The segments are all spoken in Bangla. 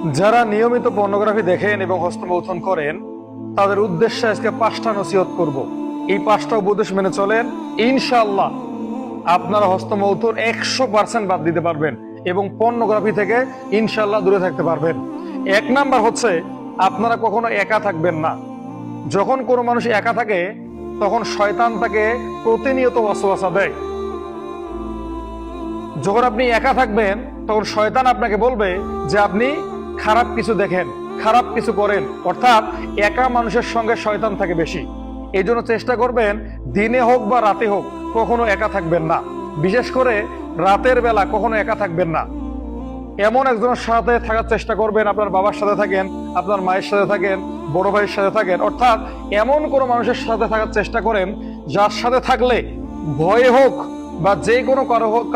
যারা নিয়মিত পর্নোগ্রাফি দেখেন এবং হস্তমৌথন করেন, তাদের উদ্দেশ্যে আজকে পাঁচটা নসিহত করব। এই পাঁচটা উপদেশ মেনে চলেন। ইনশাল্লাহ আপনারা হস্তমৌথন একশো পার্সেন্ট বাদ দিতে পারবেন এবং পর্নোগ্রাফি থেকে ইনশাল্লাহ দূরে থাকতে পারবেন। এক নাম্বার হচ্ছে, আপনারা কখনো একা থাকবেন না। যখন কোনো মানুষ একা থাকে, তখন শয়তান তাকে প্রতিনিয়ত ওয়াসওয়াসা দেয়। যখন আপনি একা থাকবেন, তখন শয়তান আপনাকে বলবে যে, আপনি খারাপ কিছু দেখেন, খারাপ কিছু করেন, অর্থাৎ একা মানুষের সঙ্গে শয়তান থাকে বেশি। এই জন্য চেষ্টা করবেন, দিনে হোক বা রাতে হোক, কখনো একা থাকবেন না। বিশেষ করে রাতের বেলা কখনো একা থাকবেন না। এমন একজনের সাথে থাকার চেষ্টা করবেন, আপনার বাবার সাথে থাকেন, আপনার মায়ের সাথে থাকেন, বড় ভাইয়ের সাথে থাকেন, অর্থাৎ এমন কোনো মানুষের সাথে থাকার চেষ্টা করেন, যার সাথে থাকলে ভয়ে হোক বা যে কোনো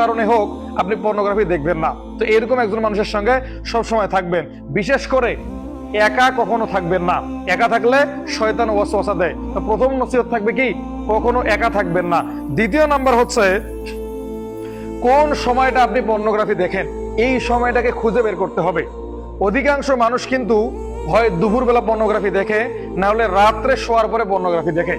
কারণে হোক আপনি পর্নোগ্রাফি দেখবেন না। তো এরকম একজন মানুষের সঙ্গে সব সময় থাকবেন। বিশেষ করে একা কখনো থাকবেন না। একা থাকলে শয়তান ওয়াসওয়াসা দেয়। তো প্রথম নসিহত থাকবে কি? কখনো একা থাকবেন না। দ্বিতীয় নাম্বার হচ্ছে, কোন সময়টা আপনি পর্নোগ্রাফি দেখেন? এই সময়টাকে খুঁজে বের করতে হবে। অধিকাংশ মানুষ কিন্তু হয় দুপুরবেলা পর্নোগ্রাফি দেখে না হলে রাত্রে শোয়ার পরে পর্নোগ্রাফি দেখে।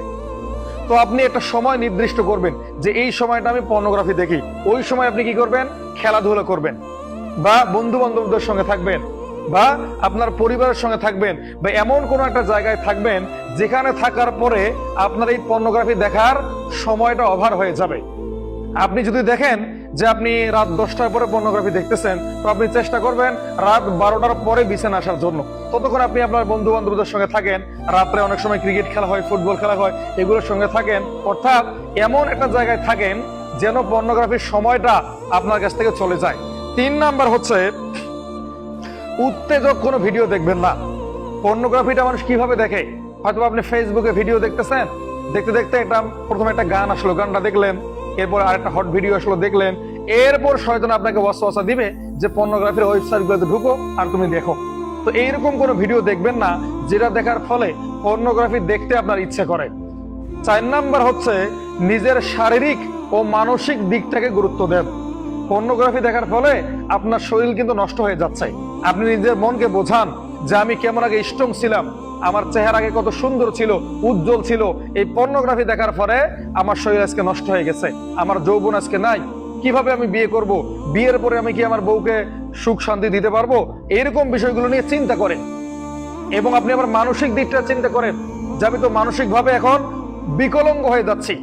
তো আপনি একটা সময় নির্দিষ্ট করবেন যে এই সময়টা আমি পর্নোগ্রাফি দেখি। ওই সময় আপনি কি করবেন? খেলাধুলা করবেন। বা বন্ধু বান্ধবদের সঙ্গে থাকবেন। বা আপনার পরিবারের সঙ্গে থাকবেন। বা এমন কোনো একটা জায়গায় থাকবেন যেখানে থাকার পরে আপনার এই পর্নোগ্রাফি দেখার সময়টা অভার হয়ে যাবে। আপনি যদি দেখেন যে আপনি রাত দশটার পরে পর্নোগ্রাফি দেখতেছেন, তো আপনি চেষ্টা করবেন রাত বারোটার পরে বিছানা আসার জন্য। ততক্ষণ আপনি আপনার বন্ধু বান্ধবদের সঙ্গে থাকেন, রাত্রে অনেক সময় ক্রিকেট খেলা হয় ফুটবল খেলা হয়, এগুলোর সঙ্গে থাকেন। অর্থাৎ এমন একটা জায়গায় থাকেন যেন পর্নোগ্রাফির সময়টা আপনার কাছ থেকে চলে যায়। তিন নাম্বার হচ্ছে, উত্তেজক কোনো ভিডিও দেখবেন না। পর্নোগ্রাফিটা মানুষ কীভাবে দেখে? হয়তো আপনি ফেসবুকে ভিডিও দেখতেছেন, দেখতে দেখতে একটা, প্রথমে একটা গান আসলো, গানটা দেখলেন, এরপর আরেকটা হট ভিডিও আসলো, দেখলেন এরপর শয়তান আপনাকে ওয়াসওয়াসা দিবে যে পর্নোগ্রাফির ওয়েবসাইট গুলোতে ঢুকো আর তুমি দেখো। তো এইরকম কোনো ভিডিও দেখবেন না, যেটা দেখার ফলে পর্নোগ্রাফি দেখতে আপনার ইচ্ছে করে। চার নাম্বার হচ্ছে, নিজের শারীরিক ও মানসিক দিকটাকে গুরুত্ব দেন। পর্নোগ্রাফি দেখার ফলে আপনার শরীর কিন্তু নষ্ট হয়ে যাচ্ছে। আপনি নিজের মনকে বোঝান যে আমি কেমন আগে স্ট্রং ছিলাম, আমার চেহারা আগে কত সুন্দর ছিল, উজ্জ্বল ছিল। এই পর্নোগ্রাফি দেখার পরে আমার শরীর আজকে নষ্ট হয়ে গেছে, আমার যৌবন আজকে নাই। কীভাবে আমি বিয়ে করব? বিয়ের পরে আমি কি আমার বউকে সুখ শান্তি দিতে পারব? এরকম বিষয়গুলো নিয়ে চিন্তা করেন। এবং আপনি আবার মানসিক দিকটা চিন্তা করেন, যে আমি তো মানসিক ভাবে এখন বিকলঙ্গ হয়ে যাচ্ছি।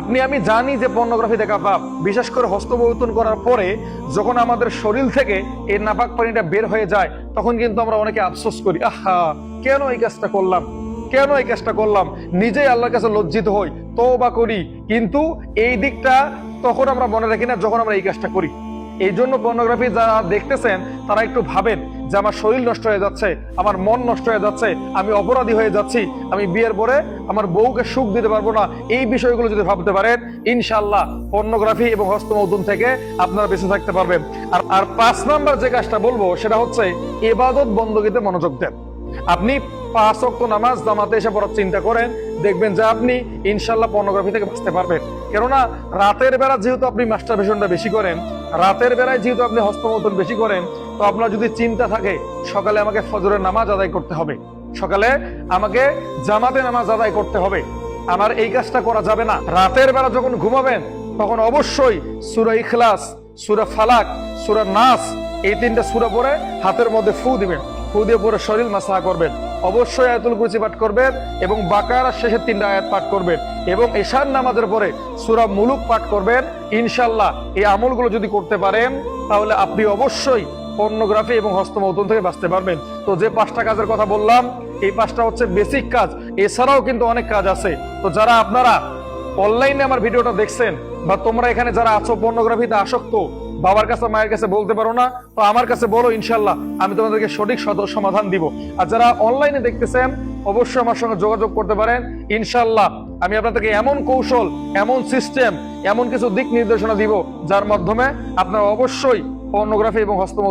আপনি, আমি জানি যে পর্নোগ্রাফি দেখা পাপ। বিশেষ করে হস্তবৌতন করার পরে যখন আমাদের শরীর থেকে এই নাপাক পানিটা বের হয়ে যায়, তখন কিন্তু আমরা অনেকে আফসোস করি, আহা, কেন এই কাজটা করলাম? কেন এই কাজটা করলাম? নিজেই আল্লাহর কাছে লজ্জিত হই তো বা করি। কিন্তু এই দিকটা তখন আমরা মনে রাখি না, যখন আমরা এই কাজটা করি। এই জন্য পর্নোগ্রাফি যারা দেখতেছেন, তারা একটু ভাবেন যে আমার শরীর নষ্ট হয়ে যাচ্ছে, আমার মন নষ্ট হয়ে যাচ্ছে, আমি অপরাধী হয়ে যাচ্ছি, আমি বিয়ের পরে আমার বউকে সুখ দিতে পারব না। এই বিষয়গুলো যদি ভাবতে পারেন ইনশাল্লাহ পর্নোগ্রাফি এবং হস্তমৌদুন থেকে আপনারা বেঁচে থাকতে পারবেন। আর আর পাঁচ নাম্বার যে কাজটা বলব, সেটা হচ্ছে এবাদত বন্দগীতে মনোযোগ দেন। আপনি পাঁচ অক্ত নামাজ জামাতে এসে পড়ার চিন্তা করেন, দেখবেন যে আপনি ইনশাল্লাহ পর্নোগ্রাফি থেকে বাঁচতে পারবেন। কেননা রাতের বেলা যেহেতু আপনি মাস্টার ভেশনটা বেশি করেন, রাতের বেলায় যেহেতু আপনি হস্তমতন বেশি করেন, তো আপনার যদি চিন্তা থাকে, সকালে আমাকে ফজরের নামাজ আদায় করতে হবে, সকালে আমাকে জামাতে নামাজ আদায় করতে হবে, আমার এই কাজটা করা যাবে না। রাতের বেলা যখন ঘুমাবেন, তখন অবশ্যই সুরা ইখলাস, সুরা ফালাক, সুরা নাস, এই তিনটা সুরা পরে হাতের মধ্যে ফু দিবেন। ফু দিয়ে পরে শরীর মাসাহা করবেন। অবশ্যই আয়াতুল কুরসি পাঠ করবেন এবং বাকার শেষের তিনটা আয়াত পাঠ করবেন এবং এশার নামাজের পরে সুরা মুলুক পাঠ করবেন। ইনশাল্লাহ এই আমলগুলো যদি করতে পারেন, তাহলে আপনি অবশ্যই পর্নোগ্রাফি এবং হস্তমৌতন থেকে বাঁচতে পারবেন। তো যে পাঁচটা কাজের কথা বললাম, এই পাঁচটা হচ্ছে বেসিক কাজ। এছাড়াও কিন্তু অনেক কাজ আছে। তো যারা আপনারা অনলাইনে আমার ভিডিওটা দেখছেন বা তোমরা এখানে যারা আছো পর্নোগ্রাফিতে আসক্ত বাবার কাছে, মায়ের কাছে বলতে পারো না, তো আমার কাছে বলো ইনশাল্লাহ আমি তোমাদেরকে সঠিক সমাধান দিব। আর যারা অনলাইনে দেখতেছেন, অবশ্যই আমার সঙ্গে যোগাযোগ করতে পারেন। ইনশাল্লাহ আমি আপনাদেরকে এমন কৌশল, এমন সিস্টেম এমন কিছু দিক নির্দেশনা দিব, যার মাধ্যমে আপনারা অবশ্যই পর্নোগ্রাফি এবং হস্তম